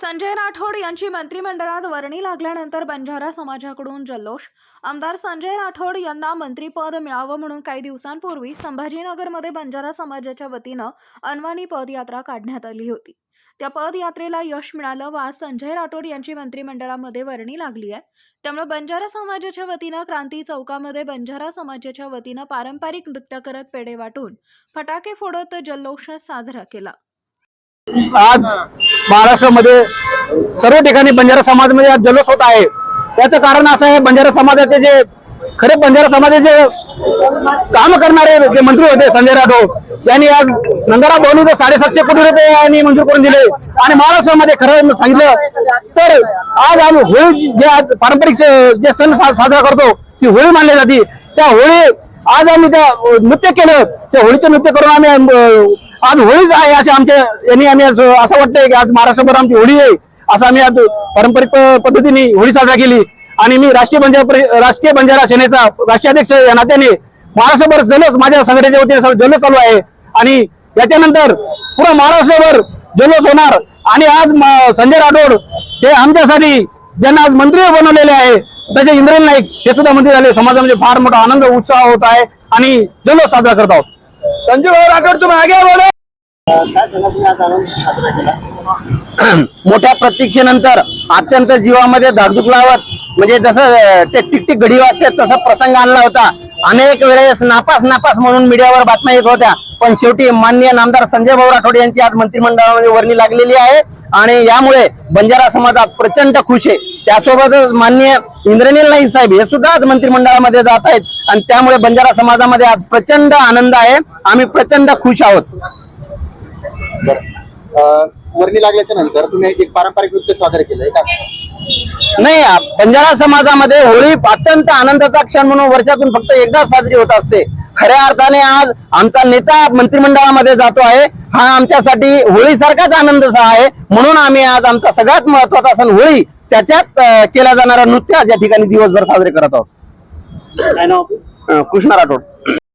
संजय राठोड यांची मंत्रिमंडळात वर्णी लागल्यानंतर बंजारा समाजाकडून जल्लोष. आमदार संजय राठोड यांना मंत्रीपद मिळावं म्हणून काही दिवसांपूर्वी संभाजीनगरमध्ये बंजारा समाजाच्या वतीनं अनवाणी पदयात्रा काढण्यात आली होती. त्या पदयात्रेला यश मिळालं व आज संजय राठोड यांची मंत्रिमंडळामध्ये वर्णी लागली आहे. त्यामुळे बंजारा समाजाच्या वतीनं क्रांती चौकामध्ये बंजारा समाजाच्या वतीनं पारंपरिक नृत्य करत पेढे वाटून फटाके फोडत जल्लोष साजरा केला. आज महाराष्ट्रामध्ये सर्व ठिकाणी बंजारा समाजामध्ये आज जल्लोष होत आहे. त्याचं कारण असं आहे बंजारा समाजाचे जे खरे बंजारा समाजाचे काम करणारे जे मंत्री होते संजय राठोड यांनी आज नंदारा भवनीचं साडेसातशे कोटी रुपये यांनी मंजूर करून दिले. आणि महाराष्ट्रामध्ये खरं सांगितलं तर आज आम्ही होळी जे आज पारंपरिक जे सण साजरा करतो ती होळी मानली जाते. त्या होळी आज आम्ही त्या नृत्य केलं त्या होळीचं नृत्य करून आम्ही आज होळीच आहे असे आमच्या यांनी आम्ही असं असं वाटतंय की आज महाराष्ट्रभर आमची होळी आहे. असं आम्ही आज पारंपरिक पद्धतीने होळी साजरा केली. आणि मी राष्ट्रीय बंजारा राष्ट्रीय बंजारा सेनेचा राष्ट्राध्यक्ष या नात्याने महाराष्ट्रभर जलस माझ्या संघटनेच्या वतीने सर्व जल्लोष चालू आहे. आणि याच्यानंतर पुरा महाराष्ट्रभर जल्लोष होणार. आणि आज संजय राठोड हे आमच्यासाठी ज्यांना आज मंत्री बनवलेले आहे तसे इंद्रेल नाईक हे सुद्धा मंत्री झाले. समाजामध्ये फार मोठा आनंद उत्साह होत आहे. आणि जल्लोष साजरा करत आहोत. संजय राठोड तुम्ही आगे बोला. मोठ्या प्रतीक्षेनंतर अत्यंत जीवामध्ये धाकधूक लावत म्हणजे जसं ते टिकटिक घडी वाजते तसा प्रसंग आणला होता. अनेक वेळेस नापास नापास म्हणून मीडियावर बातम्या येत होत्या. पण शेवटी माननीय नामदार संजय भाऊ राठोड यांची आज मंत्रिमंडळामध्ये वर्णी लागलेली आहे. आणि यामुळे बंजारा समाजात प्रचंड खुश आहे. त्यासोबतच माननीय इंद्रनील नाईक साहेब हे सुद्धा आज मंत्रिमंडळामध्ये जात आहेत. आणि त्यामुळे बंजारा समाजामध्ये आज प्रचंड आनंद आहे. आम्ही प्रचंड खुश आहोत. वर्णी लागल्याच्या नंतर तुम्ही एक पारंपरिक नृत्य सादर केलंय का? नाही बंजारा समाजामध्ये होळी अत्यंत आनंदाचा क्षण म्हणून वर्षातून फक्त एकदाच साजरी होत असते. खऱ्या अर्थाने आज आमचा नेता मंत्रिमंडळामध्ये जातो आहे. हा आमच्यासाठी होळीसारखाच आनंदाचा आहे. म्हणून आम्ही आज आमचा सगळ्यात महत्त्वाचा सण होळी त्याच्यात केला जाणारा नृत्य आज या ठिकाणी दिवसभर साजरे करत आहोत. कृष्णा राठोड.